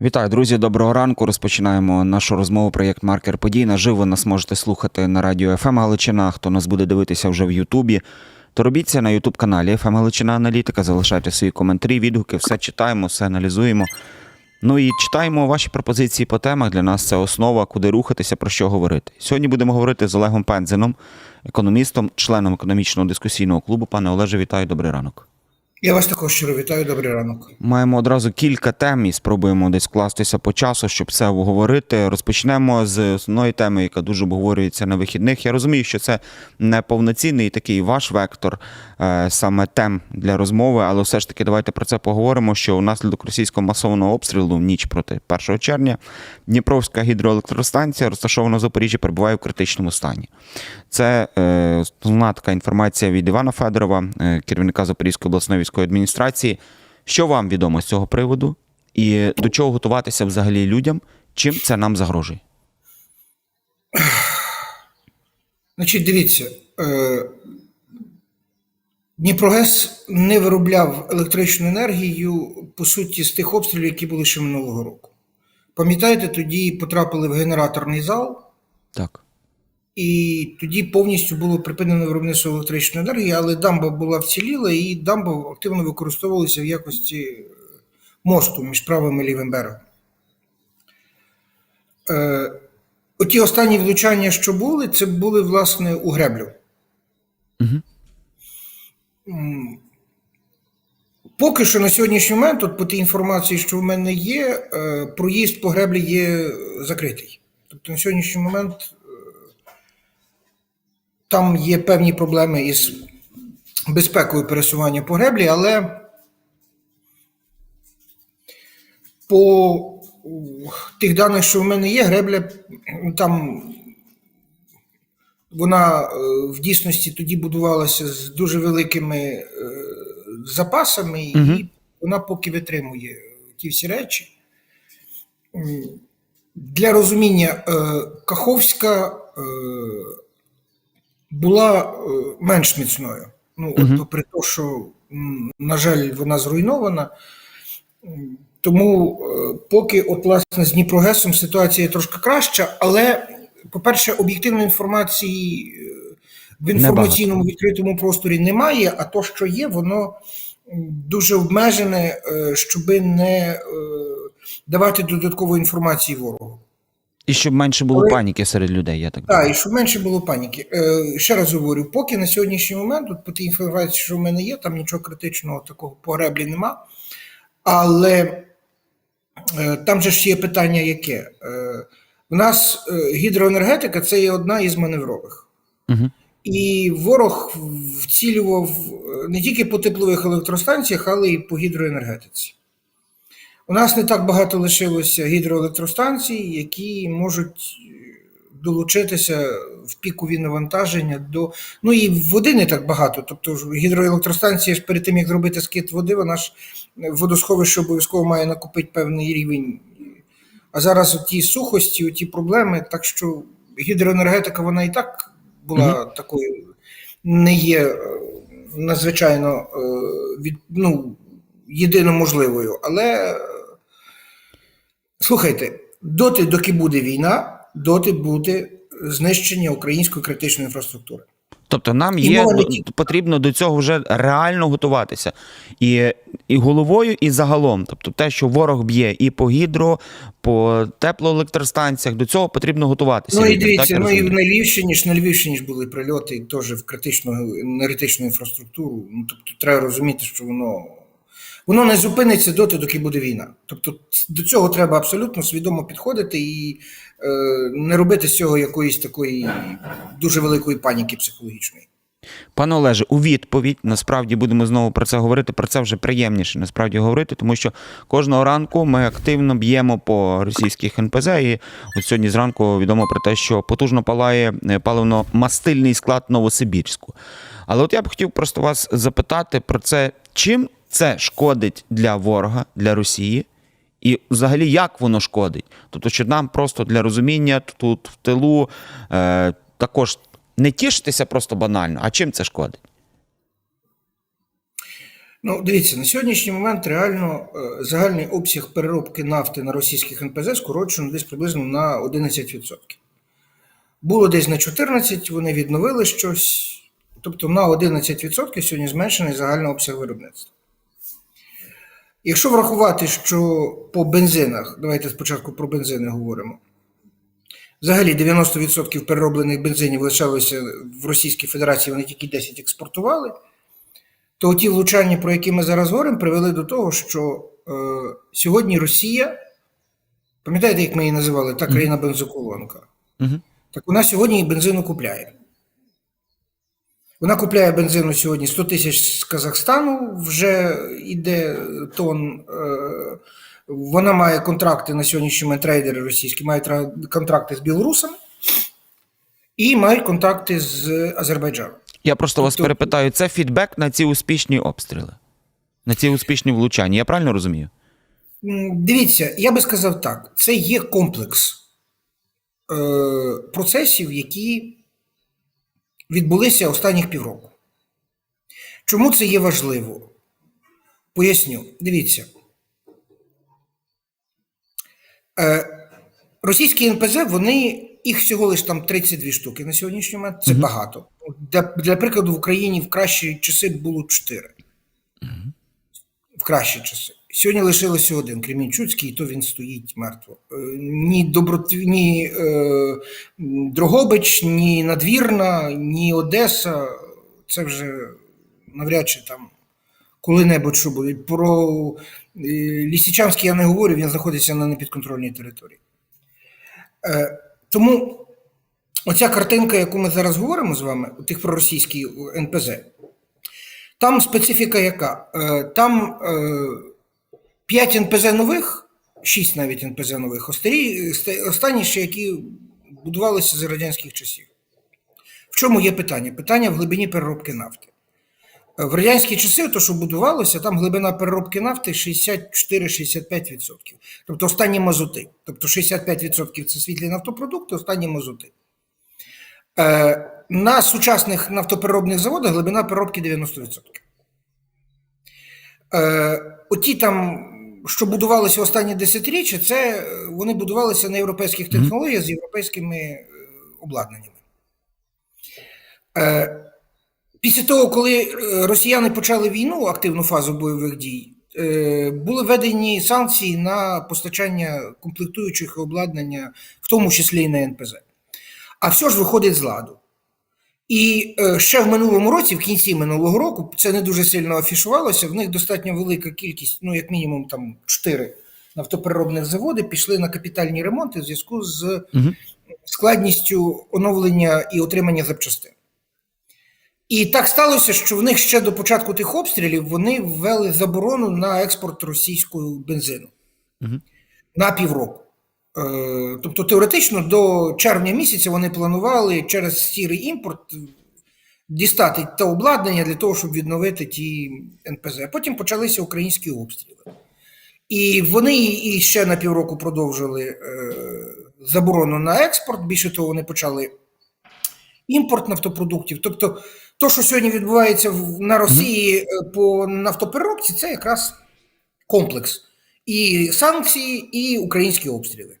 Вітаю, друзі. Доброго ранку. Розпочинаємо нашу розмову. Проєкт Маркер подій. Наживо нас можете слухати на радіо ФМ Галичина. Хто нас буде дивитися вже в Ютубі, то робіть на Ютуб каналі ФМ Галичина Аналітика. Залишайте свої коментарі, відгуки, все читаємо, все аналізуємо. Ну і читаємо ваші пропозиції по темах. Для нас це основа, куди рухатися, про що говорити. Сьогодні будемо говорити з Олегом Пензеном, економістом, членом економічного дискусійного клубу. Пане Олеже, вітаю, добрий ранок. Я вас також щиро вітаю, добрий ранок. Маємо одразу кілька тем і спробуємо десь вкластися по часу, щоб це обговорити. Розпочнемо з основної теми, яка дуже обговорюється на вихідних. Я розумію, що це не повноцінний такий ваш вектор е, саме тем для розмови, але все ж таки давайте про це поговоримо. Що унаслідок російського масованого обстрілу в ніч проти 1 червня Дніпровська гідроелектростанція, розташована в Запоріжжі, перебуває в критичному стані. Це е, основна така інформація від Івана Федорова, е, керівника Запорізької обласної військової адміністрації. Що вам відомо з цього приводу? І до чого готуватися взагалі людям? Чим це нам загрожує? Значить, дивіться, е, Дніпрогес не виробляв електричну енергію, по суті, з тих обстрілів, які були ще минулого року. Пам'ятаєте, тоді потрапили в генераторний зал, Так. І тоді повністю було припинено виробництво електричної енергії, але дамба була вціліла, і дамба активно використовувалася в якості мосту між правим і лівим берегом. Е, Оті останні влучання, що були, це були, власне, у греблю. Угу. Поки що на сьогоднішній момент, от по тій інформації, що в мене є, е, проїзд по греблі є закритий. Тобто на сьогоднішній момент е, там є певні проблеми із безпекою пересування по греблі, але по тих даних, що в мене є, гребля там вона е, в дійсності тоді будувалася з дуже великими е, запасами, і Мгм. вона поки витримує ті всі речі. Для розуміння, е, Каховська була е, менш міцною. Ну, от, Мгм. попри те, що, на жаль, вона зруйнована. Тому е, поки от, власне, з Дніпрогесом ситуація трошки краща, але, по-перше, об'єктивної інформації е, в інформаційному відкритому просторі немає, а то, що є, воно дуже обмежене, щоби не давати додаткової інформації ворогу. І щоб менше було Але- паніки серед людей, я так Так, думаю. і щоб менше було паніки. Е, ще раз говорю, поки на сьогоднішній момент, от по тій інформації, що в мене є, там нічого критичного такого по греблі нема. Але е, там же ж є питання яке? Е, в нас е, гідроенергетика це є одна із маневрових. Угу. І ворог вцілював е, не тільки по теплових електростанціях, але й по гідроенергетиці. У нас не так багато лишилося гідроелектростанцій, які можуть е, долучитися в пікові навантаження до. Ну і води не так багато. Тобто гідроелектростанція ж перед тим, як зробити скид води, вона ж е, водосховище обов'язково має накопити певний рівень. А зараз ті сухості, ті проблеми, так що гідроенергетика вона і так була такою, не є е, надзвичайно від, ну, єдино можливою. Але слухайте, доти, доки буде війна, доти буде знищення української критичної інфраструктури. Тобто нам І є потрібно до цього вже реально готуватися. І, і головою, і загалом. Тобто те, що ворог б'є і по гідро, по теплоелектростанціях, до цього потрібно готуватися. Ну і так дивіться, ну і на Львівщині ж на Львівщині ж були прильоти теж в критичну енергетичну інфраструктуру. Ну тобто треба розуміти, що воно. Воно не зупиниться доти, доки буде війна. Тобто до цього треба абсолютно свідомо підходити і е, не робити з цього якоїсь такої дуже великої паніки психологічної. Пане Олеже, у відповідь насправді будемо знову про це говорити. Про це вже приємніше насправді говорити, тому що кожного ранку ми активно б'ємо по російських НПЗ. І от сьогодні зранку відомо про те, що потужно палає е, паливно-мастильний склад Новосибірську. Але от я б хотів просто вас запитати про це, чим це шкодить для ворога, для Росії, і взагалі як воно шкодить? Тобто, що нам просто для розуміння тут в тилу е, також не тішитися просто банально, а чим це шкодить? Ну, дивіться, на сьогоднішній момент реально е, загальний обсяг переробки нафти на російських НПЗ скорочено десь приблизно на 11%. Було десь на 14%, вони відновили щось. Тобто на 11% сьогодні зменшений загальний обсяг виробництва. Якщо врахувати, що по бензинах, давайте спочатку про бензини говоримо. Взагалі 90% перероблених бензинів лишалося в Російській Федерації, вони тільки 10 експортували то ті влучання, про які ми зараз говоримо, привели до того, що е, сьогодні Росія, пам'ятаєте, як ми її називали, та країна бензоколонка, Угу. так вона сьогодні і бензину купляє. Вона купляє бензину сьогодні 100 тисяч з Казахстану, вже йде тон. Е, вона має контракти на сьогоднішній момент трейдери російські, мають контракти з білорусами і мають контакти з Азербайджаном. Я просто вас Тобто- перепитаю, це фідбек на ці успішні обстріли, на ці успішні влучання. Я правильно розумію? Дивіться, я би сказав так: це є комплекс е, процесів, які відбулися останніх півроку. Чому це є важливо? Поясню. Дивіться. Е, російські НПЗ, вони, їх всього лиш там 32 штуки на сьогоднішній момент. Це багато. Для, для прикладу, в Україні в кращі часи було 4 в кращі часи. Сьогодні лишилося один Кремінчуцький, і то він стоїть мертво. Е, Ні, Доброт... ні е, Дрогобич, ні Надвірна, ні Одеса. Це вже навряд чи там коли-небудь що буде. Про е, Лісичанський я не говорю, він знаходиться на непідконтрольній території. Е, тому оця картинка, яку ми зараз говоримо з вами, у тих проросійських НПЗ, там специфіка яка? Е, Там 5 НПЗ нових, 6 навіть НПЗ нових, остарі, останні ще, які будувалися за радянських часів. В чому є питання? Питання в глибині переробки нафти. В радянські часи, то, що будувалося, там глибина переробки нафти 64-65%. Тобто останні мазути. Тобто 65% це світлі нафтопродукти, останні мазути. Е, На сучасних нафтопереробних заводах глибина переробки 90%. Е, Оті там, що будувалися останні десятиріччя, це е, вони будувалися на європейських технологіях з європейськими е, обладнаннями. Е, Після того, коли росіяни почали війну, активну фазу бойових дій, були введені санкції на постачання комплектуючих обладнання, в тому числі і на НПЗ. А все ж виходить з ладу. І е, ще в минулому році, в кінці минулого року, це не дуже сильно афішувалося. В них достатньо велика кількість, ну як мінімум, там чотири нафтопереробних заводи пішли на капітальні ремонти в зв'язку з складністю оновлення і отримання запчастин. І так сталося, що в них ще до початку тих обстрілів вони ввели заборону на експорт російського бензину на півроку. Е, Тобто, теоретично до червня місяця вони планували через сірий імпорт дістати те обладнання для того, щоб відновити ті НПЗ. Потім почалися українські обстріли. І вони і ще на півроку продовжили е, заборону на експорт. Більше того, вони почали імпорт нафтопродуктів. Тобто, то, що сьогодні відбувається на Росії е, по нафтопереробці, це якраз комплекс. І санкції, і українські обстріли.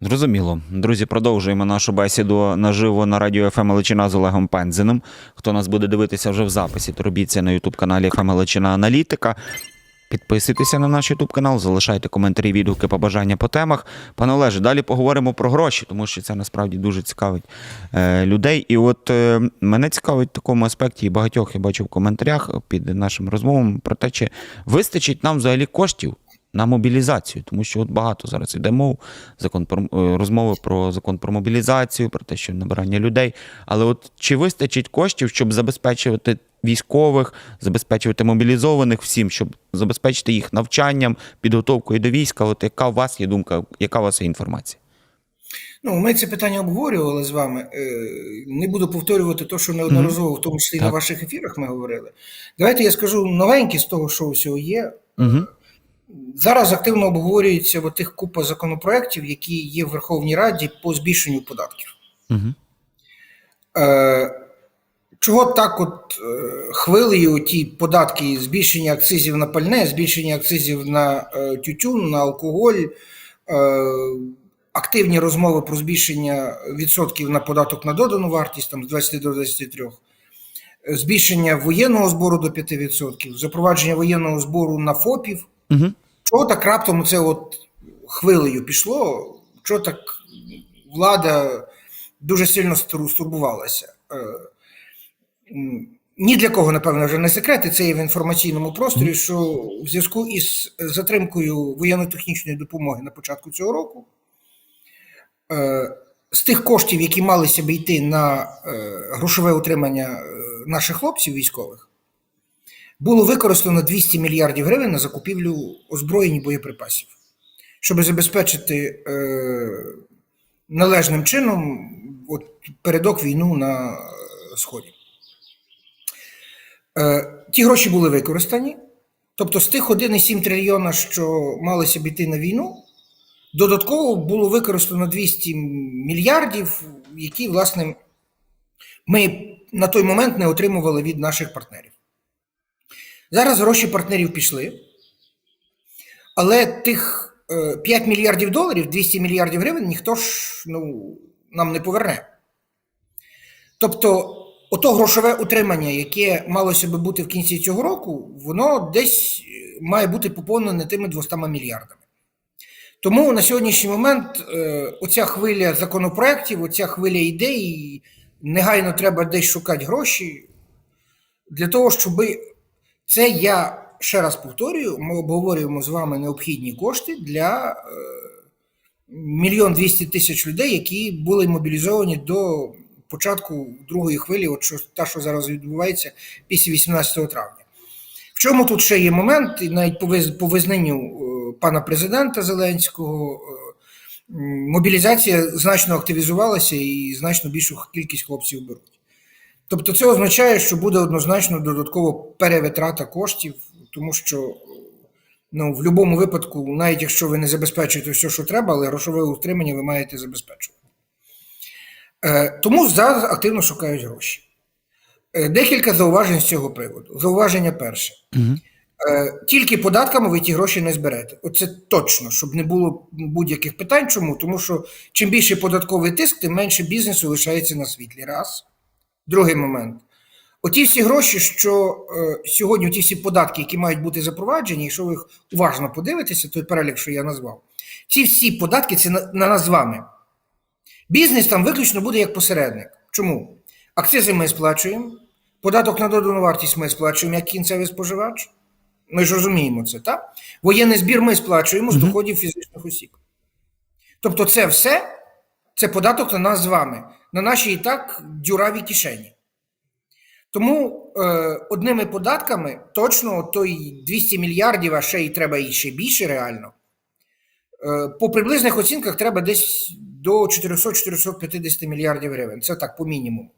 Зрозуміло. Друзі, продовжуємо нашу бесіду наживо на радіо ФМ Личина з Олегом Пензеним. Хто нас буде дивитися вже в записі, то робіть на Ютуб каналі ФМ Личина Аналітика. Підписуйтеся на наш Ютуб канал, залишайте коментарі, відгуки, побажання по темах. Пане Олеже, далі поговоримо про гроші, тому що це насправді дуже цікавить е, людей. І от е, мене цікавить в такому аспекті, і багатьох я бачив в коментарях під нашим розмовами про те, чи вистачить нам взагалі коштів на мобілізацію, тому що от багато зараз йде мов закон про е, розмови про закон про мобілізацію, про те, що набирання людей. Але от чи вистачить коштів, щоб забезпечувати військових, забезпечувати мобілізованих всім, щоб забезпечити їх навчанням, підготовкою до війська? От яка у вас є думка, яка у вас є інформація? Ну, ми це питання обговорювали з вами. Е, Не буду повторювати те, що неодноразово, в тому числі і на ваших ефірах ми говорили. Давайте я скажу новеньке з того, що всього є. Угу. Зараз активно обговорюється в тих купа законопроєктів, які є в Верховній Раді по збільшенню податків. Угу. Е, чого так от е, хвилею ті податки, збільшення акцизів на пальне, збільшення акцизів на е, тютюн, на алкоголь, е, активні розмови про збільшення відсотків на податок на додану вартість там, з 20 до 23, е, збільшення воєнного збору до 5%, запровадження воєнного збору на ФОПів. Угу. Чого так раптом це от хвилею пішло? Чого так влада дуже сильно стурбувалася? Ні для кого, напевно, вже не секрет, і це є в інформаційному просторі, що в зв'язку із затримкою воєнно-технічної допомоги на початку цього року, е, з тих коштів, які малися б йти на е, грошове утримання е, наших хлопців військових, було використано 200 мільярдів гривень на закупівлю озброєнь і боєприпасів, щоб забезпечити належним чином от, передок війну на Сході. Е, ті гроші були використані. Тобто з тих 1,7 трильйона, що малися б на війну, додатково було використано 200 мільярдів, які, власне, ми на той момент не отримували від наших партнерів. Зараз гроші партнерів пішли, але тих е, 5 мільярдів доларів, 200 мільярдів гривень ніхто ж ну, нам не поверне. Тобто, ото грошове утримання, яке малося би бути в кінці цього року, воно десь е, має бути поповнене тими 200 мільярдами. Тому на сьогоднішній момент е, оця хвиля законопроєктів, оця хвиля ідей, негайно треба десь шукати гроші для того, щоб це я ще раз повторюю, ми обговорюємо з вами необхідні кошти для е, мільйон двісті тисяч людей, які були мобілізовані до початку другої хвилі, от що та, що зараз відбувається після 18 травня. В чому тут ще є момент, і навіть по виз- визнанню е, пана президента Зеленського, е, мобілізація значно активізувалася і значно більшу кількість хлопців беруть. Тобто це означає, що буде однозначно додатково перевитрата коштів, тому що ну, в будь-якому випадку, навіть якщо ви не забезпечуєте все, що треба, але грошове утримання ви маєте забезпечувати. Е, тому зараз активно шукають гроші. Е, декілька зауважень з цього приводу. Зауваження перше. Угу. Е, тільки податками ви ті гроші не зберете. Оце точно, щоб не було будь-яких питань. Чому? Тому що чим більше податковий тиск, тим менше бізнесу лишається на світлі. Раз. Другий момент. Оті всі гроші, що е, сьогодні, ті всі податки, які мають бути запроваджені, якщо ви їх уважно подивитеся, той перелік, що я назвав, ці всі податки це на, на нас з вами. Бізнес там виключно буде як посередник. Чому? Акцизи ми сплачуємо, податок на додану вартість ми сплачуємо як кінцевий споживач. Ми ж розуміємо це, так? Воєнний збір ми сплачуємо з доходів фізичних осіб. Тобто, це все це податок на нас з вами, на наші і так дюраві кишені. Тому е, одними податками точно той 200 мільярдів, а ще й треба і ще більше реально. Е, по приблизних оцінках треба десь до 400-450 мільярдів гривень. Це так, по мінімуму.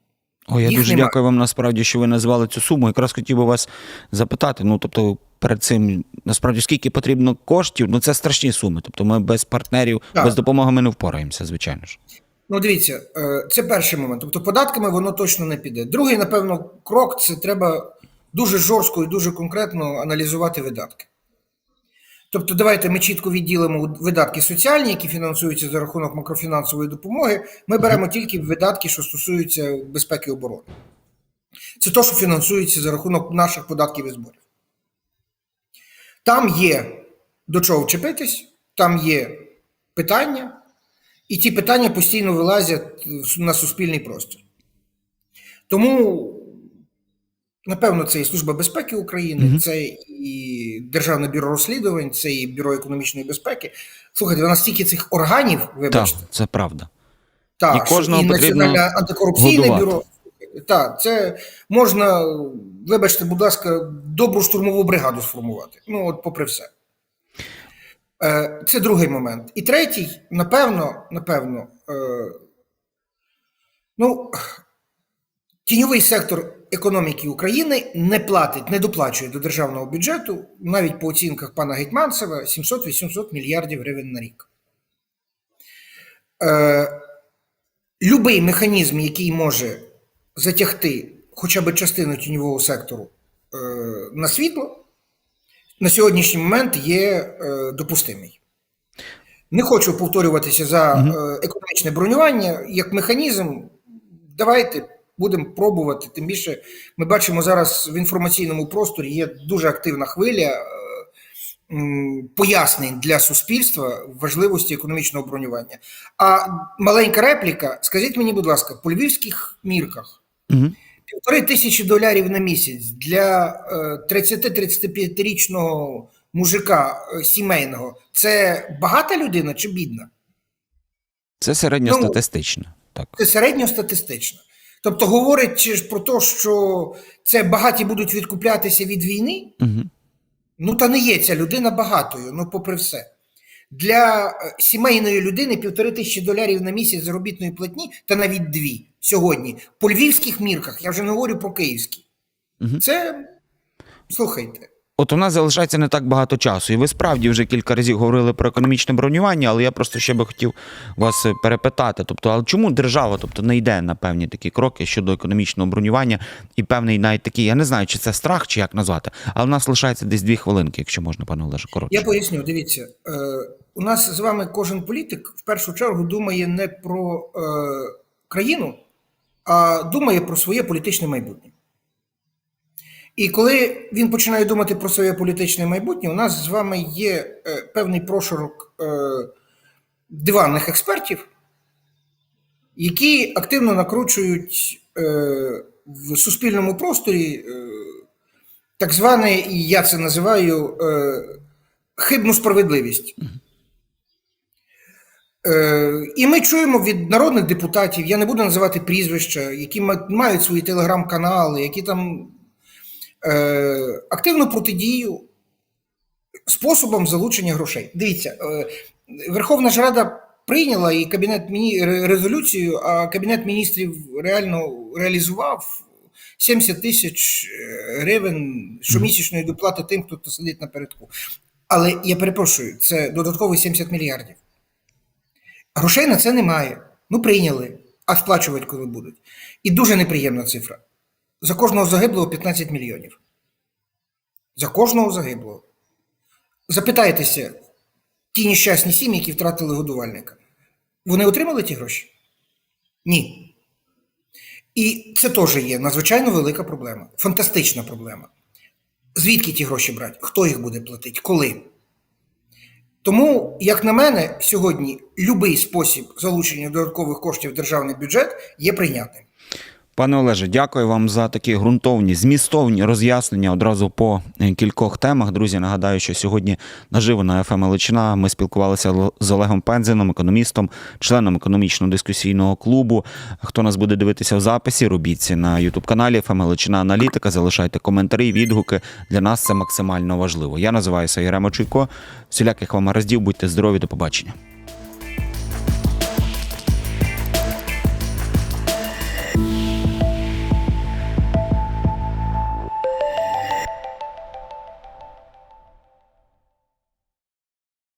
О, я Їх дуже нема. дякую вам насправді, що ви назвали цю суму. Якраз хотів би вас запитати. Ну, тобто, перед цим насправді скільки потрібно коштів? Ну це страшні суми. Тобто, ми без партнерів, Так. без допомоги ми не впораємося, звичайно ж. Ну, дивіться, е, це перший момент. Тобто, податками воно точно не піде. Другий, напевно, крок це треба дуже жорстко і дуже конкретно аналізувати видатки. Тобто, давайте ми чітко відділимо видатки соціальні, які фінансуються за рахунок макрофінансової допомоги. Ми беремо тільки видатки, що стосуються безпеки і оборони. Це те, що фінансується за рахунок наших податків і зборів. Там є до чого вчепитись, там є питання, і ті питання постійно вилазять на суспільний простір. Тому, напевно, це і Служба безпеки України, Мгм. це і Державне бюро розслідувань, це і Бюро економічної безпеки. Слухайте, у нас стільки цих органів, Так, це правда. так, і кожного і Національне антикорупційне годувати. бюро. Так, це можна, вибачте, будь ласка, добру штурмову бригаду сформувати. Ну, от попри все. Е, Це другий момент. І третій, напевно, напевно, е, ну, тіньовий сектор економіки України не платить, не доплачує до державного бюджету, навіть по оцінках пана Гетьманцева, 700-800 мільярдів гривень на рік. Е, Любий механізм, який може затягти хоча б частину тіньового сектору е, на світло, на сьогоднішній момент є е, допустимий. Не хочу повторюватися за е, економічне бронювання як механізм. Давайте будемо пробувати. Тим більше ми бачимо зараз в інформаційному просторі є дуже активна хвиля е, пояснень для суспільства важливості економічного бронювання. А маленька репліка: скажіть мені, будь ласка, по львівських мірках Угу. півтори тисячі долярів на місяць для е, 30-35-річного мужика е, сімейного це багата людина чи бідна? Це середньостатистично. Так. Це середньостатистично. Тобто говорить про те, що це багаті будуть відкуплятися від війни, Угу. ну та не є ця людина багатою, ну попри все. Для е, сімейної людини півтори тисячі долярів на місяць заробітної платні, та навіть дві сьогодні. По львівських мірках, я вже не говорю про київські. Угу. Це слухайте. От у нас залишається не так багато часу, і ви справді вже кілька разів говорили про економічне бронювання, але я просто ще би хотів вас е, перепитати. Тобто, але чому держава тобто, не йде на певні такі кроки щодо економічного бронювання і певний навіть такий, я не знаю, чи це страх, чи як назвати, але в нас лишається десь дві хвилинки, якщо можна, пане Олеже, коротше. Я поясню, дивіться, е, у нас з вами кожен політик в першу чергу думає не про е, країну, а думає про своє політичне майбутнє. І коли він починає думати про своє політичне майбутнє, у нас з вами є е, певний прошарок е, диванних експертів, які активно накручують е, в суспільному просторі так зване, і я це називаю хибну справедливість. Е, і ми чуємо від народних депутатів, я не буду називати прізвища, які мають свої телеграм-канали, які там е, активну протидію способом залучення грошей. Дивіться, е, Верховна ж Рада прийняла і кабінет міні... резолюцію, а кабінет міністрів реально реалізував 70 тисяч е, гривень щомісячної доплати тим, хто сидить напередку. Але я перепрошую, це додаткові 70 мільярдів. Грошей на це немає. Ну, прийняли, а сплачувати коли будуть. І дуже неприємна цифра. За кожного загиблого 15 мільйонів. За кожного загиблого. Запитайтеся, ті нещасні сім'ї, які втратили годувальника, вони отримали ті гроші? Ні. І це теж є надзвичайно велика проблема, фантастична проблема. Звідки ті гроші брати? Хто їх буде платити? Коли? Тому, як на мене, сьогодні будь-який спосіб залучення додаткових коштів в державний бюджет є прийнятним. Пане Олеже, дякую вам за такі ґрунтовні, змістовні роз'яснення одразу по е, кількох темах. Друзі, нагадаю, що сьогодні наживо на ФМ Личина ми спілкувалися з Олегом Пензином, економістом, членом економічно-дискусійного клубу. Хто нас буде дивитися в записі, робіть це на Ютуб каналі ФМ Личина Аналітика. Залишайте коментарі, відгуки. Для нас це максимально важливо. Я називаюся Єрема Чуйко. Всіляких вам гараздів, будьте здорові, до побачення.